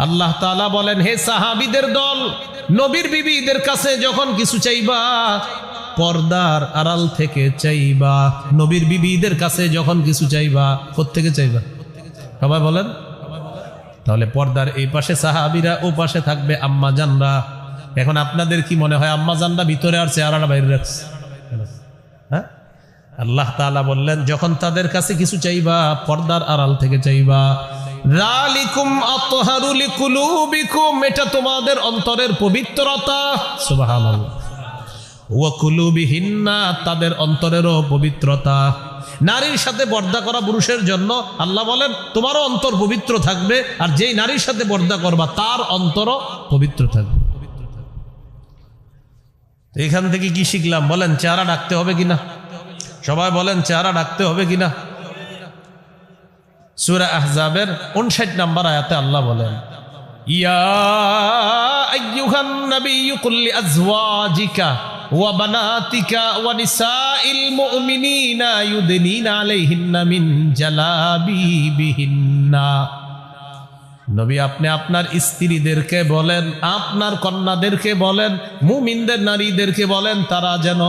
আল্লাহ তাআলা বলেন, হে সাহাবিদের দল, নবীর বিবিদের কাছে যখন কিছু চাইবা, পর্দার আড়াল থেকে চাইবা। নবীর বিবিদের কাছে যখন কিছু চাইবা থেকে চাইবা? সবাই বলেন, তাহলে পর্দার এই পাশে সাহাবিরা, ও পাশে থাকবে আম্মা জানরা। এখন আপনাদের কি মনে হয়, আম্মা জানরা ভিতরে আর চেহারাটা বাইরে রাখছে? হ্যাঁ? আল্লাহ তাআলা বললেন, যখন তাদের কাছে কিছু চাইবা, পর্দার আড়াল থেকে চাইবা রালিকুম আতহারু লিকুলুবিকুম এটা তোমাদের অন্তরের পবিত্রতা। সুবহানাল্লাহ। ওয়া কুলুবিহিন্না তাদের অন্তরেরও পবিত্রতা। নারীর সাথে বর্দা করা পুরুষের জন্য আল্লাহ বলেন তোমারও অন্তর পবিত্র থাকবে আর যেই নারীর সাথে বর্দা করবা তার অন্তরও পবিত্র থাকবে। এখান থেকে কি শিখলাম? বলেন চেহারা ডাকতে হবে কিনা? সবাই বলেন চেহারা ডাকতে হবে কিনা? সুরা আহজাবের উনষাট নাম্বার আয়াতে আল্লাহ বলেন নবী, আপনি আপনার স্ত্রীদেরকে বলেন, আপনার কন্যাদেরকে বলেন, মুমিনদের নারীদেরকে বলেন, তারা যেন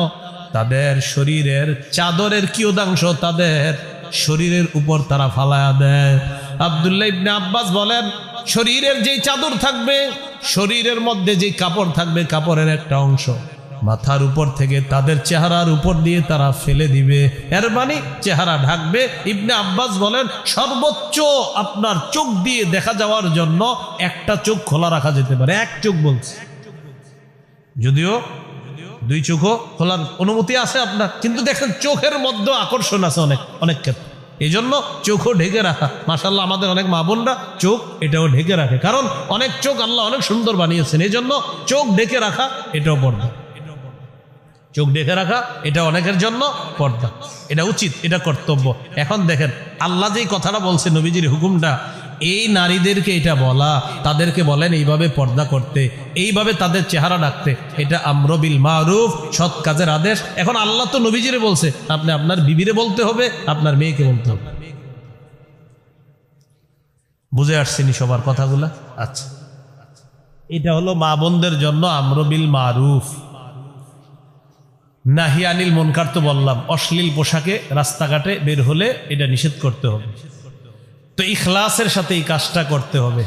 তাদের শরীরের চাদরের কিয়দাংশ তাদের শরীরের উপর তারা ফালায়া দেয়। আবদুল্লাহ ইবনে আব্বাস বলেন, শরীরের যেই চাদর থাকবে, শরীরের মধ্যে যে কাপড় থাকবে, কাপড়ের একটা অংশ। মাথার উপর থেকে তাদের চেহারার উপর দিয়ে তারা ফেলে দিবে। এর মানে চেহারা ঢাকবে। ইবনে আব্বাস বলেন, সর্বোচ্চ আপনার চোখ দিয়ে দেখা যাওয়ার জন্য একটা চোখ খোলা রাখা যেতে পারে। এক চোখ বলছে। যদিও দুই চোখও খোলার অনুমতি আছে আপনার। কিন্তু দেখেন চোখের মধ্যে আকর্ষণ আছে অনেক অনেক ক্ষেত্রে। এই জন্য চোখও ঢেকে রাখা। মাসাল্লাহ আমাদের অনেক মা বোনরা চোখ এটাও ঢেকে রাখে। কারণ অনেক চোখ আল্লাহ অনেক সুন্দর বানিয়েছেন। এই জন্য চোখ ঢেকে রাখা এটাও পর্দা। চোখ ঢেকে রাখা এটা অনেকের জন্য পর্দা। এটা উচিত, এটা কর্তব্য। এখন দেখেন, আল্লাহ যেই কথাটা বলছে, নবীজির হুকুমটা এই নারীদেরকে এটা বলা, তাদেরকে বলেন এইভাবে পর্দা করতে, এইভাবে তাদের চেহারা ডাকতে এটা আমরবিল মারুফ, সৎ কাজের আদেশ। এখন আল্লাহ তো নবীজিরে বলছে, আপনি আপনার বিবিরে বলতে হবে, আপনার মেয়েকে বলতে হবে। বুঝে আসছেনি সবার কথাগুলা? আচ্ছা। এটা হলো মা বোনদের জন্য আমরবিল মারুফ। নাহি আনিল মনকার তো বললাম, অশ্লীল পোশাকে রাস্তাঘাটে বের হলে এটা নিষেধ করতে হবে। তো ইখলাসের সাথে এই কাজটা করতে হবে।